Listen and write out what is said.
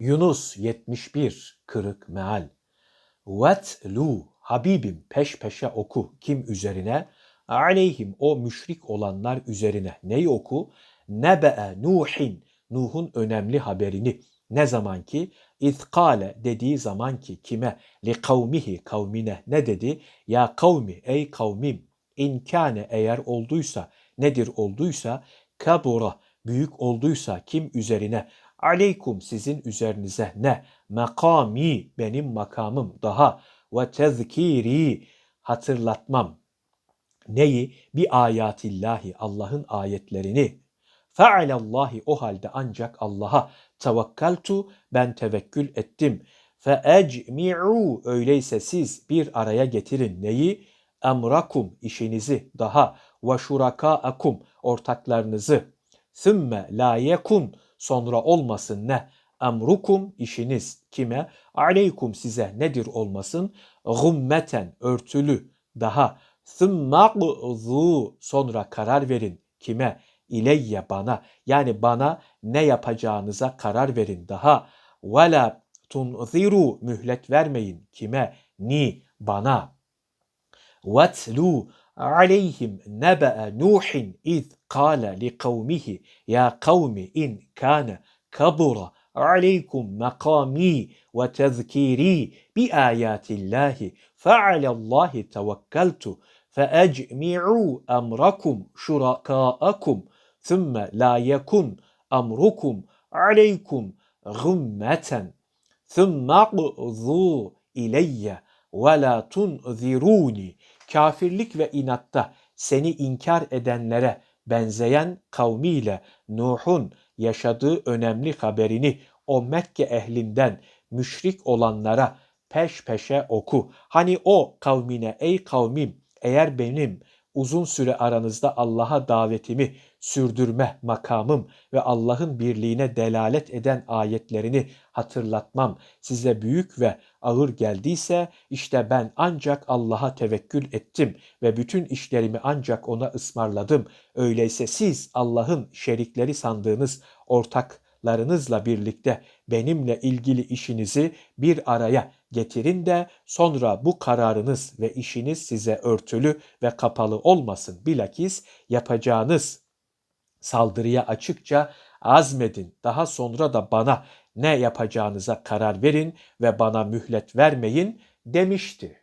Yunus 71 kırık meal. Vetlu Habibim peş peşe oku kim üzerine? Aleyhim o müşrik olanlar üzerine. Neyi oku? Nebe'e Nuhin Nuh'un önemli haberini. Ne zaman ki İzkale dediği zaman ki kime? Li kavmihi kavmine ne dedi? Ya kavmi ey kavmim inkâne eğer olduysa nedir olduysa kabura büyük olduysa kim üzerine aleykum sizin üzerinize ne? Makami benim makamım daha. Ve tezkiri hatırlatmam. Neyi? Bir ayatillahi Allah'ın ayetlerini. Fealallahi o halde ancak Allah'a tevekkaltu ben tevekkül ettim. Fe ecmi'u öyleyse siz bir araya getirin. Neyi? Emrakum işinizi daha. Ve şurakaakum ortaklarınızı. Sümme la yekun sonra olmasın ne? Emrukum işiniz kime? Aleykum size nedir olmasın? Gummeten örtülü daha. Thummazu sonra karar verin kime? İleyye bana. Yani bana ne yapacağınıza karar verin daha. Ve tunziru mühlet vermeyin kime? Ni bana. Vetlu عليهم نبأ نوح إذ قال لقومه يا قوم إن كان كبر عليكم مقامي وتذكيري بآيات الله فعلى الله توكلت فأجمعوا أمركم شركاءكم ثم لا يكن أمركم عليكم غمة ثم اقضوا إلي ولا تنذروني kafirlik ve inatta seni inkar edenlere benzeyen kavmiyle Nuh'un yaşadığı önemli haberini o Mekke ehlinden müşrik olanlara peş peşe oku. Hani o kavmine ey kavmim eğer benim uzun süre aranızda Allah'a davetimi sürdürme makamım ve Allah'ın birliğine delalet eden ayetlerini hatırlatmam size büyük ve ağır geldiyse işte ben ancak Allah'a tevekkül ettim ve bütün işlerimi ancak ona ısmarladım. Öyleyse siz Allah'ın şerikleri sandığınız ortaklarınızla birlikte benimle ilgili işinizi bir araya getirin de sonra bu kararınız ve işiniz size örtülü ve kapalı olmasın. Bilakis yapacağınız saldırıya açıkça azmedin. Daha sonra da bana ne yapacağınıza karar verin ve bana mühlet vermeyin demişti.